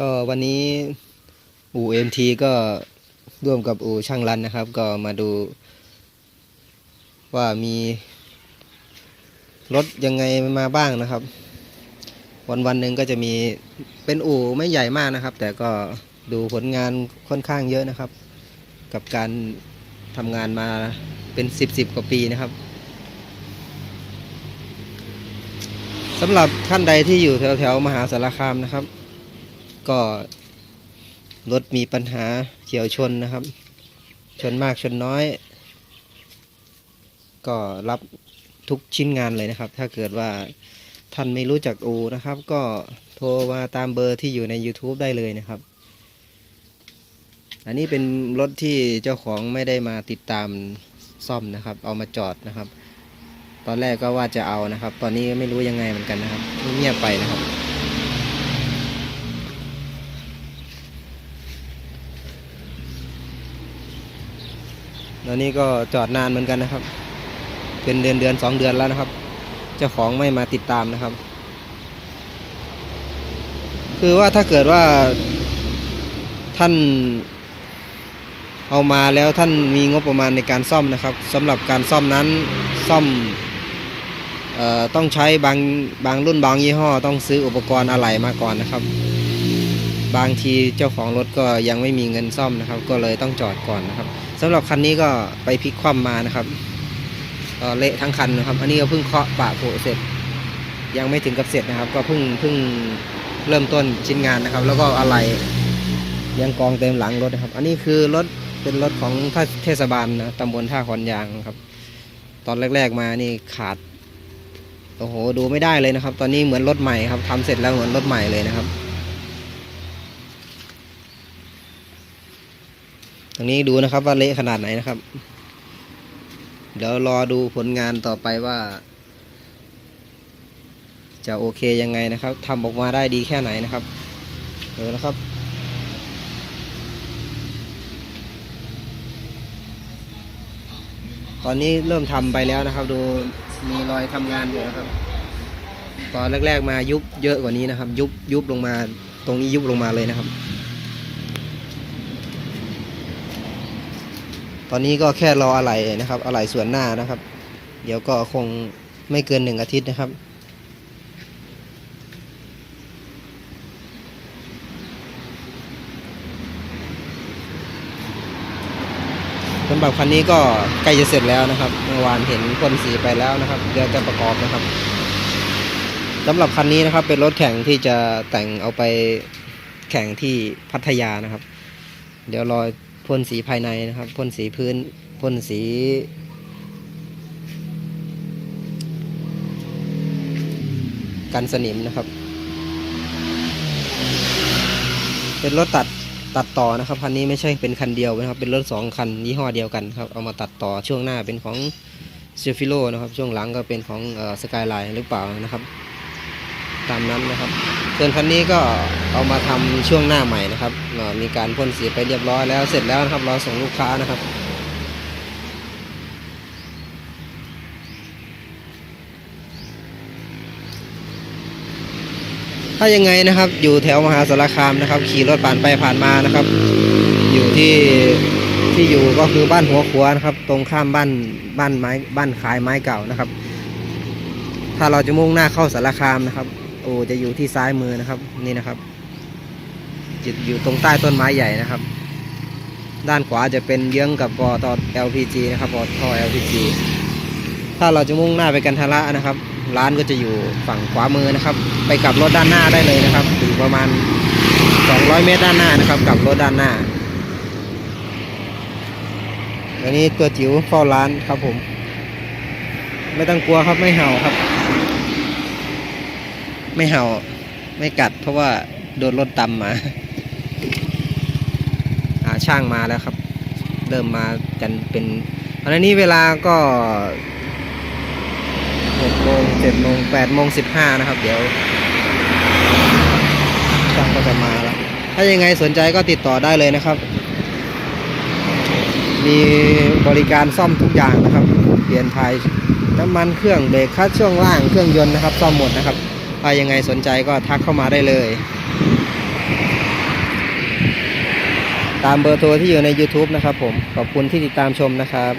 ก็วันนี้อู่เอ็มทีก็ร่วมกับอู่ช่างรันนะครับ ก็มาดู ว่ามีรถยังไงมาบ้างนะครับ วันวันหนึ่งก็จะมีเป็นอู่ไม่ใหญ่มากนะครับ แต่ก็ดูผลงานค่อนข้างเยอะนะครับ กับการทำงานมาเป็นสิบสิบกว่าปีนะครับสำหรับท่านใดที่อยู่แถวแถวมหาสารคามนะครับ ก็รถมีปัญหาเฉียวชนนะครับ ชนมากชนน้อย ก็รับทุกชิ้นงานเลยนะครับ ถ้าเกิดว่าท่านไม่รู้จักอูนะครับ ก็โทรมาตามเบอร์ที่อยู่ใน YouTube ได้เลยนะครับ อันนี้เป็นรถที่เจ้าของไม่ได้มาติดตามซ่อมนะครับ เอามาจอดนะครับ ตอนแรกก็ว่าจะเอานะครับ ตอนนี้ไม่รู้ยังไงเหมือนกันนะครับเงียบไปนะครับ แล้วนี่ก็จอดนานเหมือนกันนะครับ เป็นเดือนเดือนสองเดือนแล้วนะครับ เจ้าของไม่มาติดตามนะครับ คือว่าถ้าเกิดว่าท่านเอามาแล้วท่านมีงบประมาณในการซ่อมนะครับสำหรับการซ่อมนั้นซ่อมออต้องใช้บางบางรุ่นบางยี่ห้อ ต้องซื้ออุปกรณ์อะไหล่มาก่อนนะครับ บางทีเจ้าของรถก็ยังไม่มีเงินซ่อมนะครับ ก็เลยต้องจอดก่อนนะครับ สำหรับคันนี้ก็ไปพลิกคว่ำมานะครับก็เละทั้งคันนะครับ อันนี้ก็เพิ่งเคาะปะโผเสร็จ ยังไม่ถึงกับเสร็จนะครับ ก็เพิ่งเพิ่งเริ่มต้นชิ้นงานนะครับ แล้วก็อะไหล่ยังกองเต็มหลังรถนะครับ อันนี้คือรถเป็นรถของเทศบาลนะตำบลท่าขอนยางครับ ตอนแรก ๆมานี่ขาดโอ้โหดูไม่ได้เลยนะครับ ตอนนี้เหมือนรถใหม่ครับทำเสร็จแล้วเหมือนรถใหม่เลยนะครับ ตรงนี้ดูนะครับว่าเละขนาดไหนนะครับ เดี๋ยวรอดูผลงานต่อไปว่า จะโอเคยังไงนะครับทำออกมาได้ดีแค่ไหนนะครับเดี๋ยวนะครับตอนนี้เริ่มทำไปแล้วนะครับ ดูมีรอยทำงานอยู่นะครับ ตอนแรก ๆ มายุบเยอะกว่านี้นะครับ ยุบยุบลงมา ตรงนี้ยุบลงมาเลยนะครับ ตอนนี้ก็แค่รออะไหล่นะครับอะไหล่ส่วนหน้านะครับ เดี๋ยวก็คงไม่เกินหนึ่งอาทิตย์นะครับ สำหรับคันนี้ก็ใกล้จะเสร็จแล้วนะครับ เมื่อวานเห็นพ่นสีไปแล้วนะครับ เดี๋ยวจะประกอบนะครับสำหรับคันนี้นะครับเป็นรถแข่งที่จะแต่งเอาไปแข่งที่พัทยานะครับ เดี๋ยวรอ พ่นสีภายในนะครับพ่นสีพื้นพ่นสีกันสนิมนะครับ เป็นรถตัดตัดต่อนะครับคันนี้ไม่ใช่เป็นคันเดียวนะครับ เป็นรถสองคันยี่ห้อเดียวกันครับเอามาตัดต่อช่วงหน้าเป็นของเซฟิโลนะครับ ช่วงหลังก็เป็นของสกายไลน์หรือเปล่านะครับ ตามนั้นนะครับ ส่วนคันนี้ก็เอามาทำช่วงหน้าใหม่นะครับ มีการพ่นสีไปเรียบร้อยแล้วเสร็จแล้วนะครับรอส่งลูกค้านะครับถ้ายังไงนะครับอยู่แถวมหาสารคามนะครับ ขี่รถผ่านไปผ่านมานะครับ อยู่ที่ที่อยู่ก็คือบ้านหัวขวนะครับ ตรงข้ามบ้านบ้านไม้บ้านขายไม้เก่านะครับ ถ้าเราจะมุ่งหน้าเข้าสารคามนะครับ โอ้จะอยู่ที่ซ้ายมือนะครับ นี่นะครับจะอยู่ตรงใต้ต้นไม้ใหญ่นะครับ ด้านขวาจะเป็นเยื้องกับปอตอ LPG นะครับปอท่อ LPG ถ้าเราจะมุ่งหน้าไปกันทละนะครับ ร้านก็จะอยู่ฝั่งขวามือนะครับ ไปกลับรถด้านหน้าได้เลยนะครับอยู่ประมาณ 200 เมตรด้านหน้านะครับกลับรถด้านหน้าอันนี้ตัวจิ๋วเฝ้าร้านครับผม ไม่ต้องกลัวครับไม่เห่าครับ ไม่เห่าไม่กัด เพราะว่าโดนรถตำมาหาช่างมาแล้วครับ เริ่มมากันเป็นอันนี้เวลาก็หกโมงเจ็ดโมงแปดโมงสิบห้านะครับ เดี๋ยวช่างก็จะมาแล้ว ถ้ายังไงสนใจก็ติดต่อได้เลยนะครับ มีบริการซ่อมทุกอย่างนะครับ เปลี่ยนถ่ายน้ำมันเครื่องเบรกคลัตช์ช่วงล่างเครื่องยนต์นะครับ ซ่อมหมดนะครับ ถ้ายังไงสนใจก็ทักเข้ามาได้เลย ตามเบอร์โทรที่อยู่ใน YouTube นะครับผม ขอบคุณที่ติดตามชมนะครับ